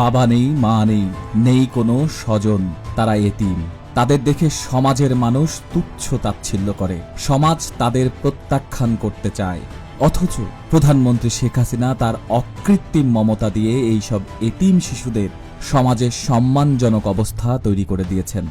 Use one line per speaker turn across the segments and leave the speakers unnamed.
বাবা নেই, মা নেই নেই কোনো স্বজন, তারা এতিম। তাদের দেখে সমাজের মানুষ তুচ্ছ তাচ্ছিল্য করে। সমাজ তাদের প্রত্যাখ্যান করতে চায়। অথচ প্রধানমন্ত্রী শেখ হাসিনা তার অকৃত্রিম মমতা দিয়ে এইসব এতিম শিশুদের সমাজের সম্মানজনক অবস্থা তৈরি করে দিয়েছেন।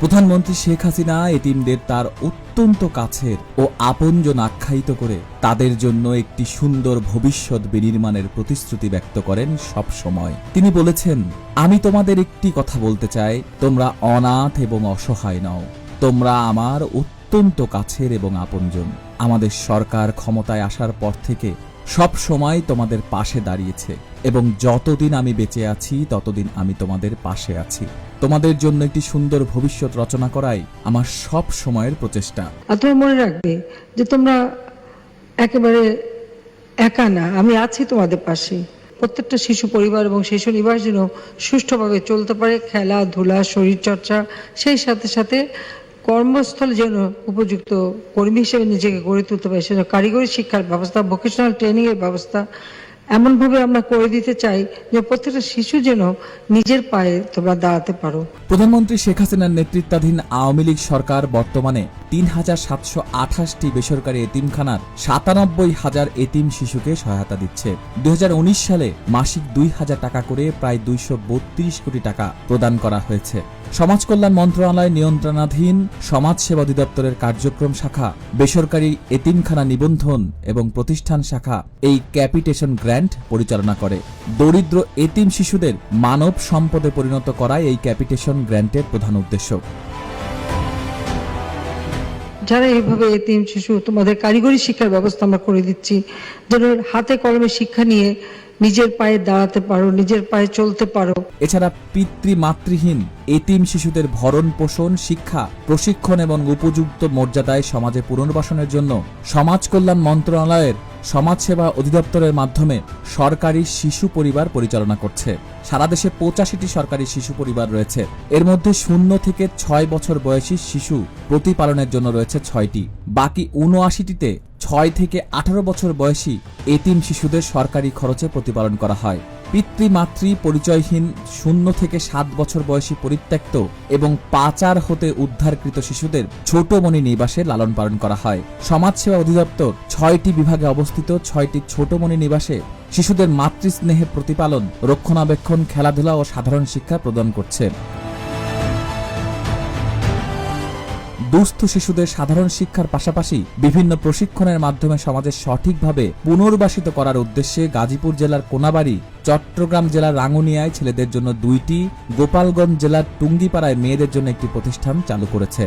প্রধানমন্ত্রী শেখ হাসিনা এতিমদের তার অত্যন্ত কাছের ও আপনজন আখ্যায়িত করে তাদের জন্য একটি সুন্দর ভবিষ্যৎ বিনির্মাণের প্রতিশ্রুতি ব্যক্ত করেন সব সময় তিনি বলেছেন, আমি তোমাদের একটি কথা বলতে চাই, তোমরা অনাথ এবং অসহায় নও। তোমরা আমার অত্যন্ত কাছের এবং আপনজন। আমাদের সরকার ক্ষমতায় আসার পর থেকে সব সময় তোমাদের পাশে দাঁড়িয়েছে, এবং যতদিন আমি বেঁচে আছি, ততদিন আমি তোমাদের পাশে আছি। তোমাদের জন্য একটি সুন্দর ভবিষ্যৎ রচনা করাই আমার সব সময়ের প্রচেষ্টা।
আর তোমার মনে রাখবে যে তোমরা একেবারে একা না, আমি আছি তোমাদের পাশে। প্রত্যেকটা শিশু পরিবার এবং শিশু নিবাস যেন সুষ্ঠুভাবে চলতে পারে, খেলাধুলা, শরীরচর্চা, সেই সাথে সাথে কর্মস্থলে যেন উপযুক্ত কর্মী হিসেবে নিজেকে গড়ে তুলতে পারে, সেজন্য কারিগরি শিক্ষার ব্যবস্থা ভোকেশনাল ট্রেনিংয়ের ব্যবস্থা এমনভাবে আমরা করে দিতে চাই যে প্রত্যেকটা শিশু যেন নিজের পায়ে তোমরা দাঁড়াতে পারো।
প্রধানমন্ত্রী শেখ হাসিনার নেতৃত্বাধীন আওয়ামী লীগ সরকার বর্তমানে তিন হাজার সাতশো আঠাশটি বেসরকারি এতিমখানার সাতানব্বই হাজার এতিম শিশুকে সহায়তা দিচ্ছে। দুই সালে মাসিক দুই হাজার টাকা করে প্রায় দুইশো বত্রিশ কোটি টাকা প্রদান করা হয়েছে। সমাজ কল্যাণ মন্ত্রণালয় নিয়ন্ত্রণাধীন সমাজ সেবা অধিদপ্তরের কার্যক্রম শাখা, বেসরকারি এতিমখানা নিবন্ধন এবং প্রতিষ্ঠান শাখা, এই ক্যাপিটেশন গ্র্যান্ট পরিচালনা করে। দরিদ্র এতিম শিশুদের মানব সম্পদে পরিণত করাই এই ক্যাপিটেশন গ্র্যান্টের প্রধান উদ্দেশ্য।
যারা এইভাবে এতিম শিশু, তোমাদের কারিগরি শিক্ষার ব্যবস্থা আমরা করে দিচ্ছি। ধরুন, হাতে কলমে শিক্ষা নিয়ে নিজের পায়ে দাঁড়াতে পারো, নিজের পায়ে চলতে পারো।
এছাড়া পিতৃ মাতৃহীন এতিম শিশুদের ভরণ পোষণ, শিক্ষা, প্রশিক্ষণ এবং উপযুক্ত মর্যাদায় সমাজে পুনর্বাসনের জন্য সমাজ কল্যাণ মন্ত্রণালয়ের সমাজসেবা অধিদপ্তরের মাধ্যমে সরকারি শিশু পরিবার পরিচালনা করছে। সারা দেশে পঁচাশিটি সরকারি শিশু পরিবার রয়েছে। এর মধ্যে শূন্য থেকে ছয় বছর বয়সী শিশু প্রতিপালনের জন্য রয়েছে ছয়টি। বাকি উনআশিটিতে ছয় থেকে আঠারো বছর বয়সী এতিম শিশুদের সরকারি খরচে প্রতিপালন করা হয়। পিতৃমাতৃ পরিচয়হীন শূন্য থেকে সাত বছর বয়সী পরিত্যক্ত এবং পাচার হতে উদ্ধারকৃত শিশুদের ছোটমণি নিবাসে লালন পালন করা হয়। সমাজসেবা অধিদপ্তর ছয়টি বিভাগে অবস্থিত ছয়টি ছোটমণি নিবাসে শিশুদের মাতৃস্নেহে প্রতিপালন, রক্ষণাবেক্ষণ, খেলাধুলা ও সাধারণ শিক্ষা প্রদান করছে। দুস্থ শিশুদের সাধারণ শিক্ষার পাশাপাশি বিভিন্ন প্রশিক্ষণের মাধ্যমে সমাজে সঠিকভাবে পুনর্বাসিত করার উদ্দেশ্যে গাজীপুর জেলার কোনাবাড়ি, চট্টগ্রাম জেলার রাঙ্গুনিয়ায় ছেলেদের জন্য দুইটি, গোপালগঞ্জ জেলার টুঙ্গিপাড়ায় মেয়েদের জন্য একটি প্রতিষ্ঠান চালু করেছে।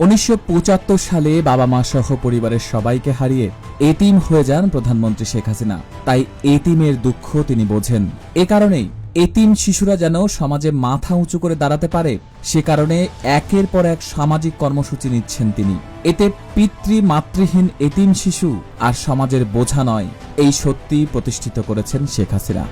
উনিশশো পঁচাত্তর সালে বাবা মা সহ পরিবারের সবাইকে হারিয়ে এতিম হয়ে যান প্রধানমন্ত্রী শেখ হাসিনা। তাই এতিমের দুঃখ তিনি বোঝেন। এ কারণেই এতিম শিশুরা যেন সমাজে মাথা উঁচু করে দাঁড়াতে পারে, সে কারণে একের পর এক সামাজিক কর্মসূচি নিচ্ছেন তিনি। এতে পিতৃ, মাতৃহীন এতিম শিশু আর সমাজের বোঝা নয়, এই সত্যি প্রতিষ্ঠিত করেছেন শেখ হাসিনা।